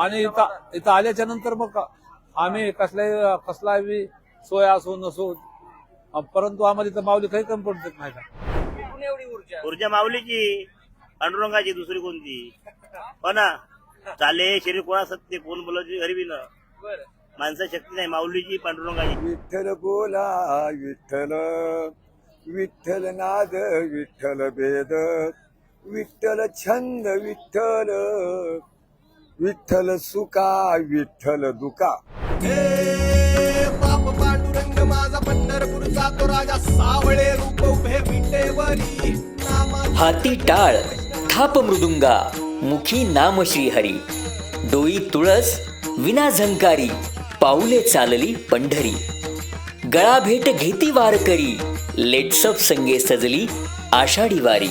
आणि इथं इथं आल्याच्यानंतर मग आम्ही कसल्या कसला बी सोय असो नसो परंतु आम्हाला इथं माऊली काही कमी पडत नाही का? एवढी ऊर्जा? ऊर्जा माऊलीची. पांडुरंगाची दुसरी कोणती? हो ना. चाले शरीर कोणा सत्य कोण बोलायची गरीबी ना. माणसा शक्ती नाही माऊलीची पांडुरंगाची. विठ्ठल बोला विठ्ठल. विठ्ठल नाद विठ्ठल भेद. विठ्ठल छंद विठ्ठल. विठ्ठल सुका विठ्ठल दुका. बाप पांडुरंग माझा पंढरपूरचा तो राजा सावळे रूप उभे विटेवरी. हाती टाळ थाप मृदुंगा मुखी नाम श्रीहरी. डोई तुळस विना झंकारी पाऊले चालली पंढरी. गळा भेट घेती वारकरी लेट्सअप संगे सजली Ashadhi Wari.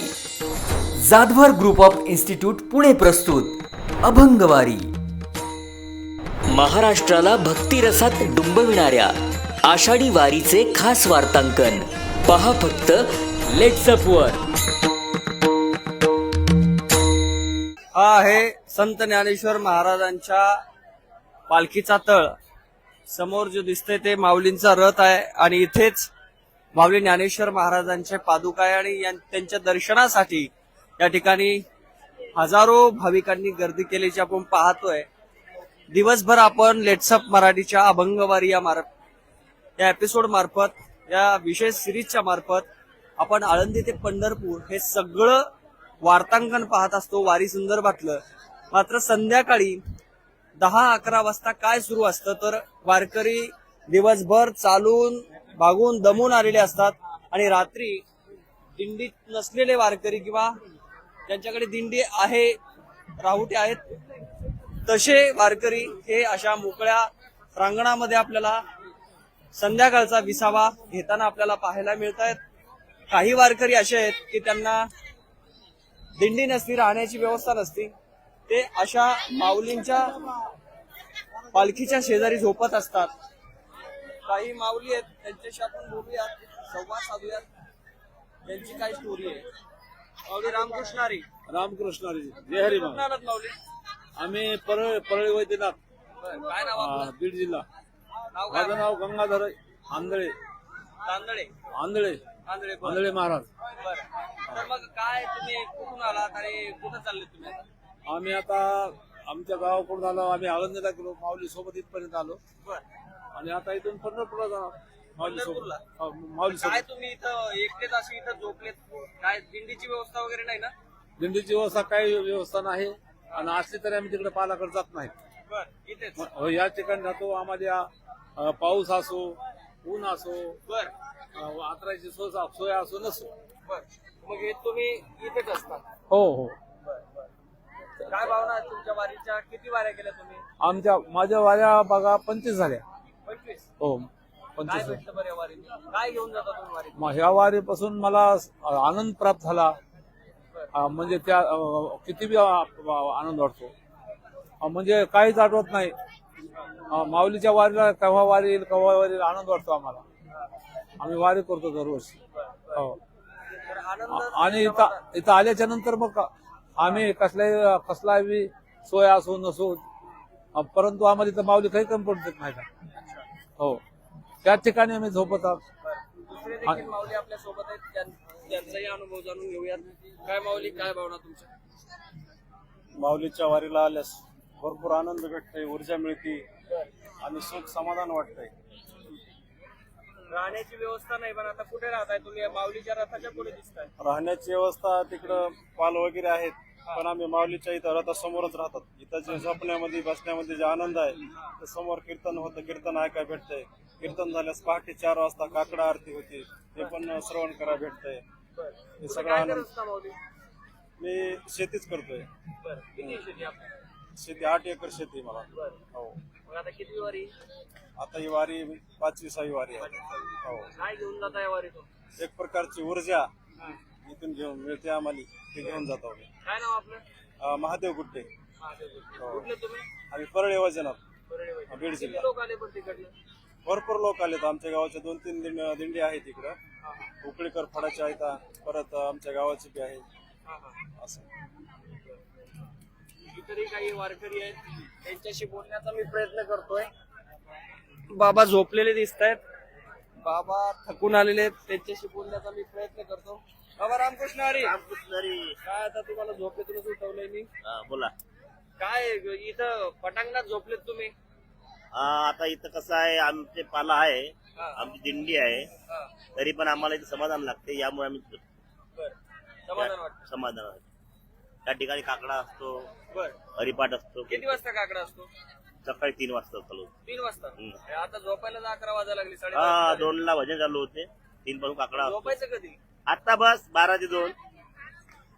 Jadhavar group of institute Pune प्रस्तुत. अभंगवारी. महाराष्ट्राला भक्तिरसात डुंबविणाऱ्या आषाढी वारीचे खास वार्तांकन. पहा फक्त लेट्सअप वर. हा आहे संत ज्ञानेश्वर महाराजांच्या पालखीचा तळ. समोर जो दिसतंय ते माऊलींचा रथ आहे आणि इथेच माऊली ज्ञानेश्वर महाराजांचे पादुका आहे आणि यां- त्यांच्या दर्शनासाठी या ठिकाणी हजारो भाविकांनी गर्दी केल्याची आपण पाहतोय. दिवसभर आपण लेट्सअप मराठीच्या अभंगवारी या मार्फत या एपिसोड मार्फत या विशेष सिरीजच्या मार्फत आपण आळंदी ते पंढरपूर हे सगळं वार्तांकन पाहत असतो वारी संदर्भातलं मात्र संध्याकाळी दहा अकरा वाजता काय सुरू असतं तर वारकरी दिवसभर चालून भागून दमून आलेले असतात आणि रात्री दिंडीत नसलेले वारकरी किंवा ज्यांच्याकडे दिंडी आहे राहुटे आहेत तसे वारकरी हे अशा मोकळ्या प्रांगणामध्ये आपल्याला संध्याकाळचा विसावा घेताना आपल्याला पाहायला मिळत आहेत काही वारकरी असे आहेत की त्यांना दिंडी नसती राहण्याची व्यवस्था नसती. ते अशा माऊलींच्या पालखीच्या शेजारी झोपत असतात. काही माऊली आहेत त्यांच्याशी आपण बोलूयात संवाद साधूयात. त्यांची काय स्टोरी आहे. माऊली रामकृष्णारी रामकृष्ण हरी. जय हरी कुठून आलात माऊली? आम्ही परळ परळी वैद्यनाथ. बरं, काय नाव अं, बीड जिल्हा. नाव काय? माझं नाव गंगाधर आंधळे. तांदळे आंधळे. तांदळे बरं. आंधळे महाराज. बरं. तर मग काय तुम्ही कुठून आलात आणि कुठं चालले तुम्ही? आता? आम्ही आता आमच्या गावाकडून आलो आम्ही आळंदीला गेलो माऊली सोबत इथपर्यंत आलो. बरं. आणि आता इथून पंढरपूरला जाणार. माऊली? सोबत हो, काय तुम्ही इथं एकटेच अशी इथं झोपलेत? काय दिंडीची व्यवस्था वगैरे नाही ना? दिंडीची व्यवस्था काही व्यवस्था नाही. आणि असली तरी आम्ही तिकडे पालाकडे जात नाही. बर इथेच. हो, या ठिकाणी जातो आम्हाला. अं, पाऊस असो ऊन असो बर. आत्राची सोय सोय असो नसो. बर. मग हे तुम्ही इथेच असता हो हो. काय भावना आहे तुमच्या वारीच्या? किती वाऱ्या केल्या तुम्ही? आमच्या माझ्या वाऱ्या बघा पंचवीस झाल्या. पंचवीस? हो. काय पंचवीस झाल्या. भेटतं बरं या वारीत? काय घेऊन जाता तुम्ही वारीत? मग ह्या वारीपासून मला आनंद प्राप्त झाला. अं, म्हणजे त्या अं, किती बी आनंद वाटतो. अं, म्हणजे काहीच आठवत नाही. अं, माऊलीच्या वारीला केव्हा वारी येईल केव्हा वारी येईल आनंद वाटतो आम्हाला. आम्ही वारी करतो दरवर्षी. हो. तर आनंद आणि इथं इथं आल्याच्यानंतर मग आम्ही कसल्या कसला बी सोय असो नसो परंतु आम्हाला इथं माऊली काही कमी पडत नाही. का हो. त्याच ठिकाणी आम्ही झोपत आहोत. दुसरे देखील माऊली आपल्यासोबत आहेत. त्यां- त्यांचाही अनुभव जाणून घेऊयात. काय माऊली काय भावना तुमच्या? माऊलीच्या वारीला आल्यास भरपूर आनंद भेटतोय ऊर्जा मिळते आणि सुख समाधान वाटतंय. राहण्याची व्यवस्था नाही पण आता कुठे राहताय तुम्ही? या माऊलीच्या रथाच्या पुढे दिसताय. राहण्याची व्यवस्था तिकडं पाल वगैरे आहेत पण आम्ही माऊलीच्या इथं रथासमोरच राहतात. इथं जे झोपण्यामध्ये बसण्यामध्ये जे आनंद आहे ते समोर कीर्तन होतं कीर्तन ऐकाय भेटतंय. कीर्तन झाल्यास पहाटे चार वाजता काकडा आरती होती. ते पण श्रवण करायला भेटतंय. हे सगळं काय आनंद. करत असता माऊली? मी शेतीच करतोय. बरं. किती शेती आपली? शेती आठ एकर शेती आहे मला. बरं. हो. मग आता किती वारी? आता ही वारी पाचवी सहावी वारी आहे. हो. काय घेऊन जाता या वारीतून? एक प्रकारची ऊर्जा इथून घेऊन मिळते आम्हाला. ते घेऊन जातो आम्ही. काय नाव आपलं? अं, महादेव कुठले तुम्ही? आम्ही परळी वजनात. बीड किती जिल्हा लोक आले पण तिकडनं? भरपूर लोक आलेत. आमच्या गावाच्या दोन तीन दिंड दिंडी आहेत इकडं. उकळीकर फडाच्या आहेत. परत आमच्या गावाची बी आहे. हा, हा. असं. वारकरी काही वारकरी आहेत त्यांच्याशी बोलण्याचा मी प्रयत्न करतोय. बाबा झोपलेले दिसत आहेत बाबा थकून आलेले आहेत त्यांच्याशी बोलण्याचा मी प्रयत्न करतो. बाबा रामकृष्ण हरी. रामकृष्ण हरी. काय आता तुम्हाला झोपेतूनच उठवलंय मी? हा, बोला. काय इथं पटांगणात झोपलेत तुम्ही? आता इथं कसं आहे आमचे पाला आहे. आमची दिंडी आहे. तरी पण आम्हाला इथं समाधान लागते यामुळे आम्ही. समाधान वाटतं. समाधान आहे. त्या ठिकाणी काकडा असतो बर. हरिपाठ असतो. किती वाजता काकडा असतो? सकाळी तीन वाजता चालू तीन वाजता. आता झोपायला अकरा वाजायला लागली साडे हा दोन ला भजन चालू होते. तीन पासून काकडा असतो. झोपायचं कधी? आता बस बारा ते दोन.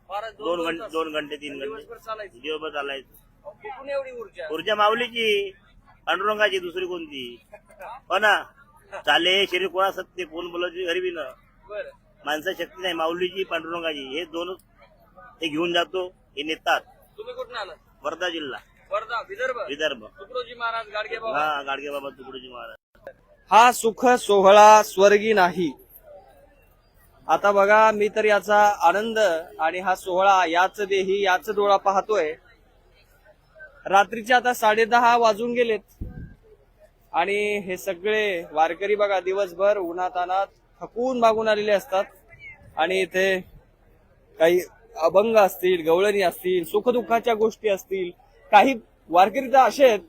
बारा दोन दोन घंटे तास. दोन घंटे तीन दिवसभर घंटे. चालायचं. दिवसभर चालायचं. कुठून एवढी ऊर्जा? ऊर्जा माऊलीची. पांडुरंगाची दुसरी कोणती? हो ना. चाले हे शरीर कोणा सत्य? कोण बोलायची गरीबी ना बर. माणसा शक्ती नाही. माऊलीची पांडुरंगाची हे दोनच ते घेऊन जातो. हे नेतात. तुम्ही कुठून आलात? वर्धा जिल्हा. वर्धा विदर्भ? विदर्भ. तुकडोजी महाराज गाडगे बाबा. हा गाडगे बाबा तुकडोजी महाराज. हा सुख सोहळा स्वर्गी नाही. आता बघा मी तर याचा आनंद आणि हा सोहळा याच देही याच डोळा पाहतोय. रात्रीचे आता साडे दहा वाजून गेलेत. आणि हे सगळे वारकरी बघा दिवसभर उन्हातानात थकून मागून आलेले असतात. आणि इथे काही अभंग असतील गवळणी असतील सुखदुःखाच्या गोष्टी असतील काही वारकरी तर असे आहेत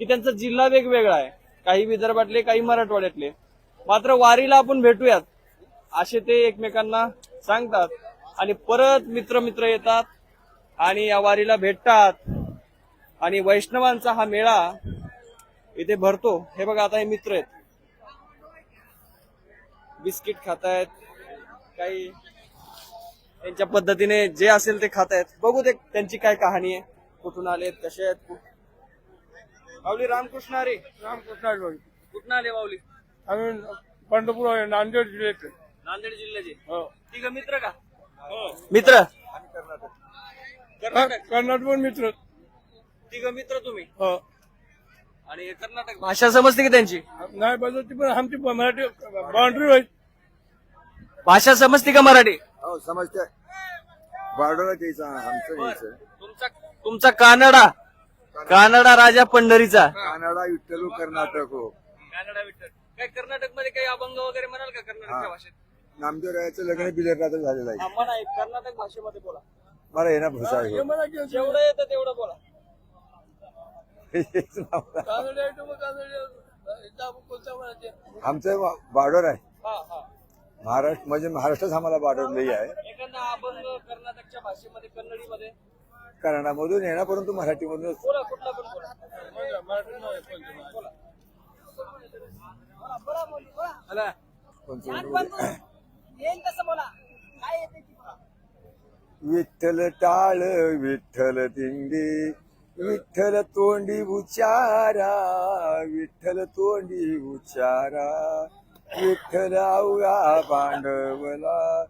की त्यांचा जिल्हा वेगवेगळा आहे. काही विदर्भातले काही मराठवाड्यातले. मात्र वारीला आपण भेटूयात. असे ते एकमेकांना सांगतात. आणि परत मित्र मित्र येतात आणि या वारीला भेटतात. आणि वैष्णवांचा हा मेळा इथे भरतो. हे बघा आता हे मित्र आहेत. बिस्किट खातायत. काही त्यांच्या पद्धतीने जे असेल ते खातायत. बघू ते त्यांची काय कहाणी आहे. कुठून आलेत कसे आहेत? माऊली रामकृष्ण अरे रामकृष्ण कुठून आले माऊली? आम्ही पंढरपूर आहे नांदेड जिल्ह्यात नांदेड जिल्ह्याचे. हो. तिघ मित्र का? मित्र? कर्नाटक. कर्नाटक मित्र. तिघ मित्र तुम्ही. हो. आणि कर्नाटक भाषा समजते की त्यांची? नाही बदलती पण आमची मराठी बाउंड्री होईल भाषा समजते का मराठी? हो समजते. बॉर्डर द्यायचं आमचं यायचं तुमचा तुमचा कानडा. कानडा राजा पंढरीचा. कानडा विठ्ठलू कर्नाटक हो. कानडा विठ्ठल. काय कर्नाटकमध्ये काही अभंग वगैरे म्हणाल का कर्नाटकच्या हा. भाषेत? नामदेव रायाचं लग्न बिलरनाथच झालेलं आहे. कर्नाटक भाषेमध्ये बोला. मला येणार भुसा आहे. जेवढं येतं तेवढं बोला. आमचं बॉर्डर आहे. हा हा महाराष्ट्र म्हणजे महाराष्ट्रच आम्हाला बॉर्डर लई आहे. एखादा अभंग कर्नाटकच्या भाषेमध्ये कन्नडीमध्ये? कन्नडामधून येणार परंतु मराठीमधूनच बोला कुठला पण बोला. बोला. कोणतं विठ्ठल टाळ विठ्ठल दिंडी. विठ्ठल तोंडी उचारा विठ्ठल तोंडी उचारा. विठ्ठल आवळा भांडवला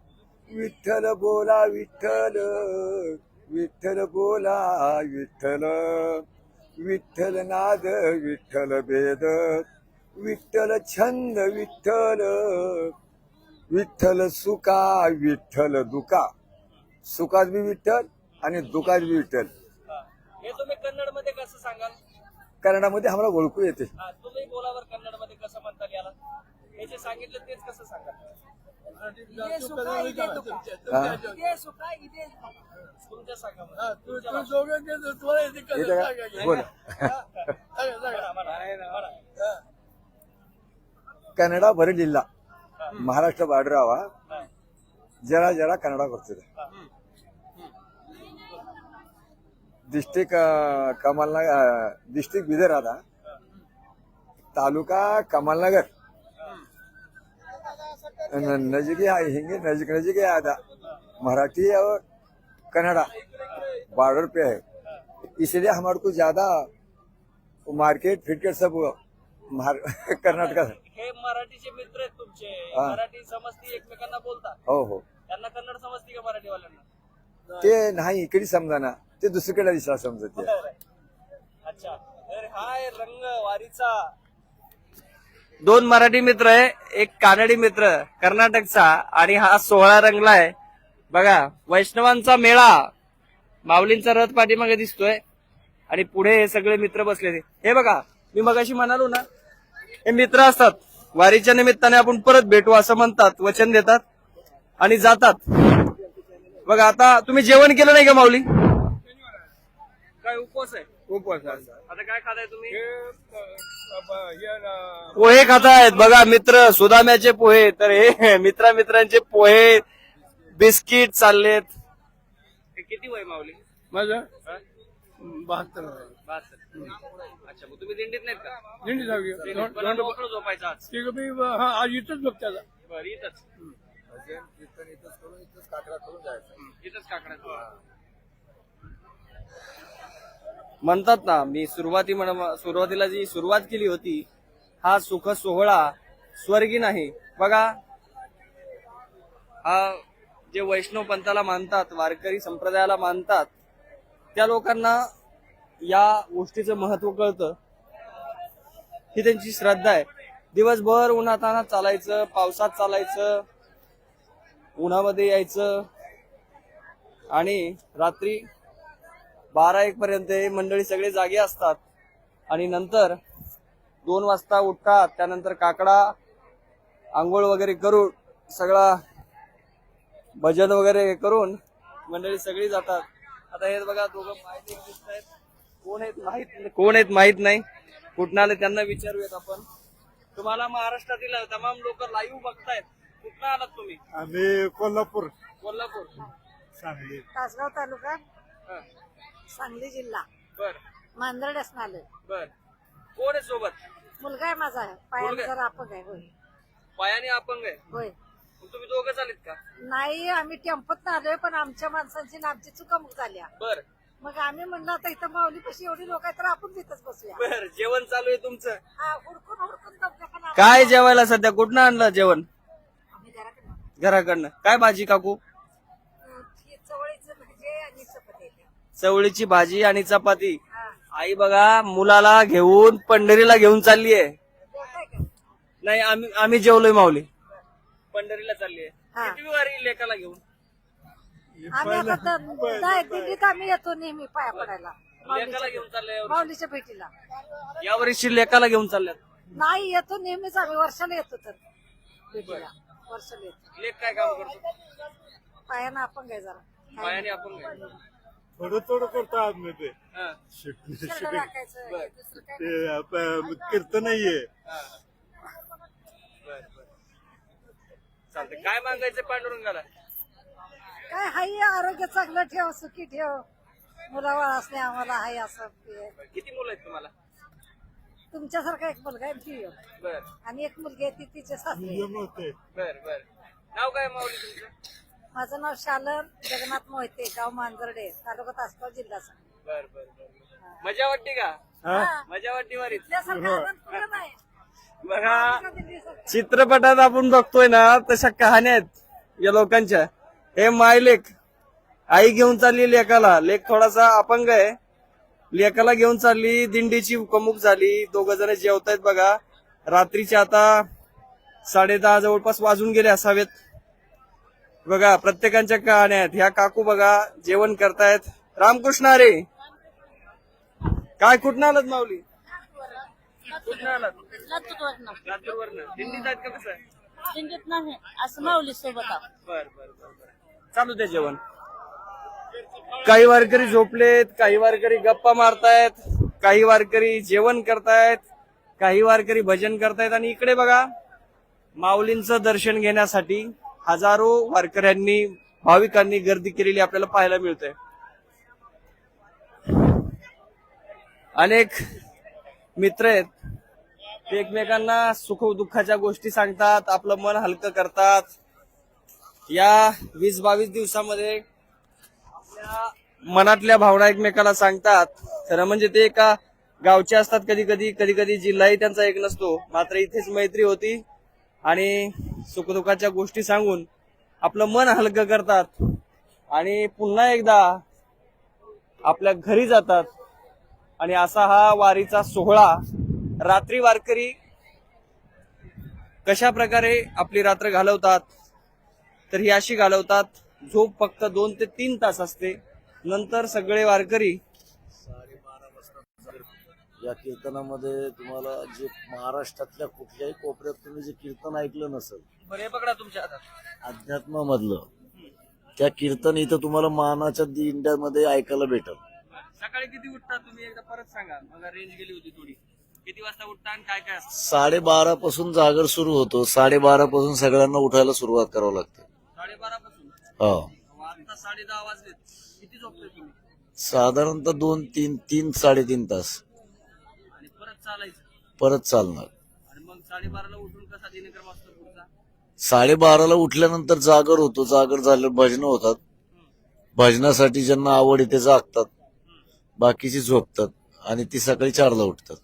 विठ्ठल बोला विठ्ठल विठ्ठल बोला विठ्ठल. विठ्ठल नाद विठ्ठल भेद विठ्ठल छंद विठ्ठल. विठ्ठल सुका विठ्ठल दुका. सुखात बी विठ्ठल आणि दुखात बी विठ्ठल. हे तुम्ही कन्नडमध्ये कसं सांगाल? कन्नडामध्ये आम्हाला ओळखू येते. तुम्ही बोलावर कन्नडमध्ये कसं म्हणताल याला? हे जे सांगितलं तेच कसं सांगाल? इथे सुखा इथे दुखा. भर जिल्हा. महाराष्ट्र बॉर्डर हवा जरा जरा कॅनडा करतो डिस्ट्रिक कमलनगर डिस्ट्रिक बिदर आता तालुका कमलनगर. नजीक आहे हिंगे नजिक नजिक आहे आता. मराठी और कन्नड़ा. बॉर्डर पे आहे. इसलिए हमारे को ज्यादा मार्केट फिटकेट सब कर्नाटका हे मराठीचे मित्र आहेत तुमचे. मराठी समजती एकमेकांना बोलतात. हो हो. त्यांना कन्नड समजती का मराठी वाल्यांना ते नाही इकडे समजाना. ते दुसरीकडे दिसला समजत. ते. अच्छा. तर हाय रंग वारीचा. दोन मराठी मित्र आहे एक कानडी मित्र कर्नाटकचा आणि हा सोहळा रंगलाय. बघा वैष्णवांचा मेळा. माऊलींचा रथ पाठीमागे दिसतोय. आणि पुढे हे सगळे मित्र बसले हे बघा मी मगाशी म्हणालो ना हे मित्र असतात. वारीच्या निमित्ताने आपण परत भेटू असं म्हणतात वचन देतात आणि जातात. बघा आता तुम्ही जेवण केलं नाही का माऊली? काय उपवास आहे? उपवास आता काय खाताय तुम्ही? पोहे खातायत. बघा मित्र सुदाम्याचे पोहे. तर हे मित्रा मित्रांचे पोहे बिस्किट चाललेत. हे किती वय माऊली? माझं? बहात्तर बहात्तर. अच्छा तुम्ही दिंडीत नाहीत का? दिंडी जाऊया दिंडीत. पण आता मोकळं झोपायचं आज. ठीक आहे मी हा आज इथंच बघ त्याला बरं इथंच इथंच काकड्याचं म्हणतात ना मी सुरुवाती म्हण- सुरुवातीला जी सुरुवात केली होती हा सुख सोहळा स्वर्गी नाही. बघा हा जे वैष्णव पंथाला मानतात वारकरी संप्रदायाला मानतात त्या लोकांना या गोष्टीचं महत्त्व कळतं. ही त्यांची श्रद्धा आहे. दिवसभर उन्हातानात चालायचं पावसात चालायचं उन्हामध्ये यायचं. आणि रात्री बारा एक पर्यंत हे मंडळी सगळे जागे असतात. आणि नंतर दोन वाजता उठतात. त्यानंतर काकडा आंघोळ वगैरे करून सगळा भजन वगैरे करून मंडळी सगळी जातात. आता हे बघा दोघं माहिती दिसत आहेत. कोण आहेत माहीत कोण आहेत माहीत नाही. कुठं आले त्यांना विचारूयात आपण. तुम्हाला महाराष्ट्रातील तमाम लोक लाईव्ह बघतायत. कुठं आलात तुम्ही? आम्ही कोल्हापूर. कोल्हापूर. सांगली. तासगाव तालुका हा. सांगली जिल्हा. बर. मांदरड असणारे बर. कोण आहे सोबत? मुलगा आहे माझा. पायाला मुलगा? जरा अपंग आहे होय. पायाने अपंग आहे? होय. मग तुम्ही दोघं चालेत का? नाही आम्ही टेम्पोत आलोय पण आमच्या माणसांची ना आमची चुकामुक झाल्या. बर. मग आम्ही म्हणलं आता इथं माऊली पशी एवढी लोक आहेत तर आपण तिथंच बसूया. बर. जेवण चालू आहे तुमचं? हा हुडकून हुडकून काय जेवायला सध्या? कुठनं आणलं जेवण? घराकडनं. काय भाजी काकू? चवळीचं आणि चपाती आहे. चवळीची भाजी आणि चपाती. हा आई बघा मुलाला घेऊन पंढरीला घेऊन चालली आहे नाही आम्ही आम्ही जेवलोय माऊली. पंढरीला चालली आहे हा. किती वारी लेकाला घेऊन? आम्ही येतो नेहमी पाया पडायला. लेकाला घेऊन चालले माऊलीच्या भेटीला. या वर्षी लेकाला घेऊन चालल्यात. नाही येतो नेहमीच आम्ही वर्षाला येतो तर. भेटीला. वर्षाला येतो लेक काय काम करतो? पायानं आपण काय जरा. पायाने आपण काय थोडं थोडं करतो आम्ही ते. हा. शेरडं राखायचं, हे दुसरं काय ते आप- कीर्तन नाहीये. चालतंय. काय मागायचं पांडुरंगाला? काय हाय आरोग्य चांगलं ठेव सुखी ठेव. मुलावर असणे आम्हाला हाय असं. हे. किती मुलं आहेत तुम्हाला? तुमच्यासारखा एक मुलगा आहे बर. आणि एक मुलगी आहे ती तिचे सासरे होते. बर बर. नाव काय माऊली तुमचं? माझं नाव शालन जगन्नाथ मोहिते गाव मांजर्डे तालुका तासगाव जिल्हा सांगली. बर बर बर मजा वाटते का? हा. मजा वाटते वारीत? इथल्यासारखा आनंद कुठं नाही. बघा. चित्रपटात आपण बघतोय ना तशा कहाण्या आहेत या लोकांच्या. हे माय लेख. आई घेऊन चालली लेकाला लेख थोडासा अपंग आहे. लेकाला घेऊन चालली दिंडीची कमुक झाली दोघ जण जेवतायत बघा. रात्रीच्या आता साडे दहा जवळपास वाजून गेले असावेत. बघा प्रत्येकांच्या कहाण्या आहेत. ह्या काकू बघा जेवण करतायत. रामकृष्ण अरे! काय कुठं आलात माऊली? कुठं आलात? दिंडीत आहेत का कसं दिंडीत नाही असं माऊली सोबत आहोत. बर बर बर बर. चालू दे जेवण. काही वारकरी झोपलेत काही वारकरी गप्पा मारतायत काही वारकरी जेवण करतायत काही वारकरी भजन करतायत. आणि इकडे बघा माऊलींचं दर्शन घेण्यासाठी हजारो वारकऱ्यांनी भाविकांनी गर्दी केलेली आपल्याला पाहायला मिळते अनेक मित्र आहेत. ते एकमेकांना सुख दुःखाच्या गोष्टी सांगतात आपलं मन हलकं करतात. या वीस बावीस दिवसामध्ये मनातल्या भावना एकमेकाला सांगतात. खरं म्हणजे ते एका गावचे असतात कधी कधी कधी कधी जिल्हाही त्यांचा एक नसतो. मात्र इथेच मैत्री होती. आणि सुखदुःखाच्या गोष्टी सांगून आपलं मन हलकं करतात. आणि पुन्हा एकदा आपल्या घरी जातात. आणि असा हा वारीचा सोहळा रात्री वारकरी कशा प्रकारे आपली रात्र घालवतात तर ही अशी घालवतात झोप फक्त दोन ते तीन तास असते. नंतर सगळे वारकरी या कीर्तनामध्ये तुम्हाला जे महाराष्ट्रातल्या कुठल्याही कोपऱ्यात तुम्ही जे कीर्तन ऐकलं नसेल बरं पकडा तुमच्या हातात. अध्यात्मामधलं त्या कीर्तन इथं तुम्हाला मानाच्या दिंड्यामध्ये ऐकायला भेटल. सकाळी किती उठता तुम्ही? एकदा परत सांगा. मला रेंज गेली होती थोडी. किती वाजता उठता आणि काय काय साडेबारा पासून जागर सुरू होतो. साडेबारा पासून सगळ्यांना उठायला सुरुवात करावं लागते. साडेबारा हो. आता साडे दहा वाजलेत. किती झोपतोय तुम्ही? साधारणतः दोन तीन तीन साडेतीन तास. आणि परत चालायचं? परत चालणार. आणि मग साडेबाराला उठून कसा दिनक्रम असतो पुढचा? साडेबाराला उठल्यानंतर जागर होतो. जागर झाल्यावर भजनं होतात. भजनासाठी ज्यांना आवड आहे ते जागतात. बाकीची झोपतात. आणि ती सकाळी चारला उठतात.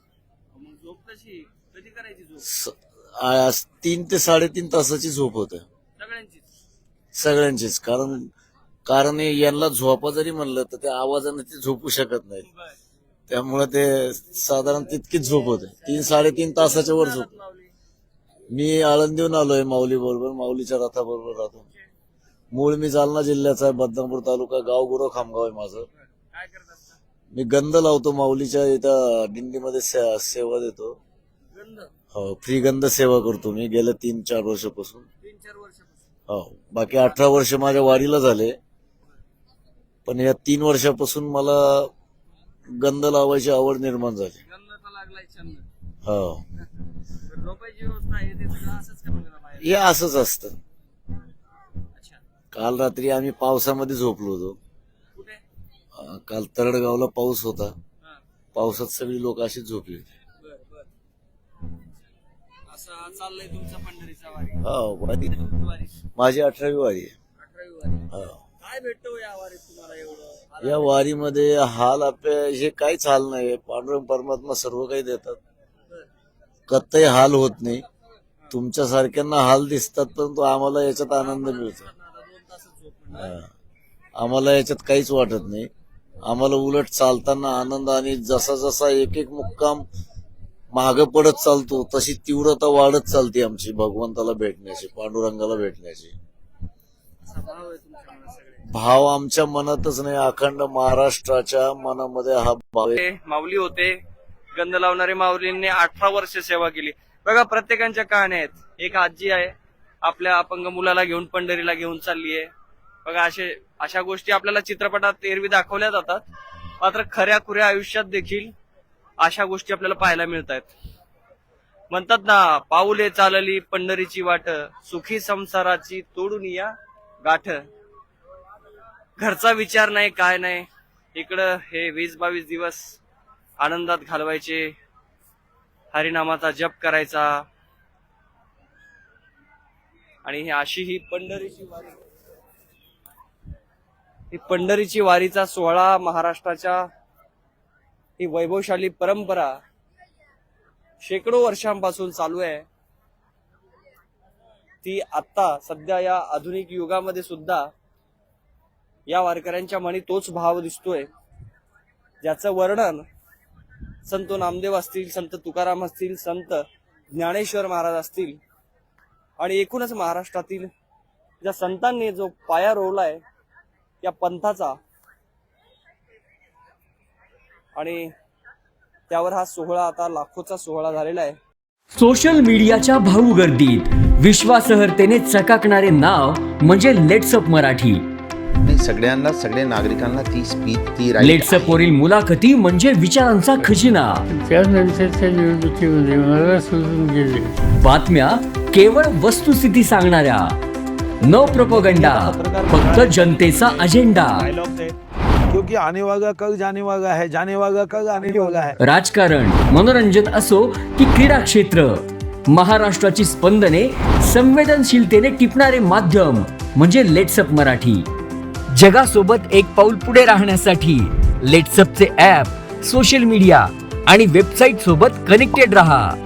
मग झोप कशी? कधी करायची झोप? स- आज तीन ते साडेतीन तासाची झोप होते. सगळ्यांचीच. कारण कारण यांना झोपा जरी म्हणलं तर त्या आवाजाने ते झोपू शकत नाही त्यामुळे ते साधारण तितकीच झोप होते. तीन साडेतीन तासाच्या वर झोप. मी आळंदीहून आलोय माऊली बरोबर माऊलीच्या रथाबरोबर राहतो. मूळ मी जालना जिल्ह्याचा आहे बदनापूर तालुका गाव गुरव खामगाव आहे माझं. मी गंध लावतो माऊलीच्या इथं दिंडीमध्ये सेवा देतो. हो फ्री गंध सेवा करतो मी गेल्या तीन चार वर्षापासून. तीन चार वर्षापासून हो. बाकी अठरा वर्ष माझ्या वारीला झाले. पण या तीन वर्षापासून मला गंध लावायची आवड निर्माण झाली. हो. बाहेर? हे असंच असतं. अच्छा. काल रात्री आम्ही पावसामध्ये झोपलो होतो. काल तरडगावला पाऊस होता. पावसात सगळी लोक अशीच झोपली होती. चाललंय तुमचा पंढरीचा वारी हो वारी तुमची वारी माझी अठरावी वारी आहे. अठरावी वारी. हो. काय भेटतो या वारीत तुम्हाला एवढं? या वारीमध्ये हाल आपल्या हे काहीच हाल नाही पांडुरंग परमात्मा सर्व काही देतात. कत्तही हाल होत नाही. तुमच्या सारख्यांना हाल दिसतात परंतु आम्हाला याच्यात आनंद मिळतो. दोन तासच झोप हा. आम्हाला याच्यात काहीच वाटत नाही. आम्हाला उलट चालताना आनंद आणि जसा जसा एक एक मुक्काम माग पडत चालतो तशी तीव्रता वाढत चालते आमची भगवंताला भेटण्याची पांडुरंगाला भेटण्याची. भाव आमच्या मनातच नाही अखंड महाराष्ट्राच्या मनामध्ये हा भाव माऊली होते गंध लावणारे माऊलींनी अठरा वर्ष सेवा केली. बघा प्रत्येकांच्या कहाण्या आहेत. एक आजी आहे आपल्या अपंग मुलाला घेऊन पंढरीला घेऊन चालली आहे बघा असे अशा गोष्टी आपल्याला चित्रपटात एरवी दाखवल्या जातात. मात्र खऱ्या खुऱ्या आयुष्यात देखील अशा गोष्टी आपल्याला पाहायला मिळत आहेत म्हणतात ना पाऊले चालली पंढरीची वाट सुखी संसाराची तोडून या गाठ. घरचा विचार नाही काय नाही. इकडं हे वीस बावीस दिवस आनंदात घालवायचे. हरिनामाचा जप करायचा. आणि ही अशी ही पंढरीची वारी. ही पंढरीची वारीचा सोहळा महाराष्ट्राच्या ही वैभवशाली परंपरा शेकडो वर्षांपासून चालू आहे. ती आता सध्या या आधुनिक युगामध्ये सुद्धा या वारकऱ्यांच्या मनी तोच भाव दिसतोय. ज्याचं वर्णन संत नामदेव असतील संत तुकाराम असतील संत ज्ञानेश्वर महाराज असतील आणि एकूणच महाराष्ट्रातील ज्या संतांनी जो पाया रोवलाय या पंथाचा आणि त्यावर हा सोहळा आता लाखोचा सोहळा झालेला आहे. सोशल मीडियाच्या भाऊ गर्दीत विश्वासार्हतेने चकाकणारे नाव म्हणजे लेट्सअप मराठी. सगळ्यांना सगळ्या नागरिकांना ती स्पीच ती लेट्सअप वरील मुलाखती म्हणजे विचारांचा खजिना. त्यानंतरच्या निवडणुकीमध्ये मला सोडून गेले बातम्या केवळ वस्तुस्थिती सांगणाऱ्या. न प्रपोगंडा फक्त जनतेचा अजेंडा की आने वागा कल जाने वागा है जाने वागा कग आने वागा है राजकारण मनोरंजन असो की क्रीडा क्षेत्र महाराष्ट्राची स्पंदने संवेदनशीलतेने टिपणारे माध्यम म्हणजे लेट्सअप मराठी. जगासोबत एक पाऊल पुढे राहण्यासाठी लेट्सअपचे ॲप सोशल मीडिया आणि वेबसाईट सोबत कनेक्टेड रहा.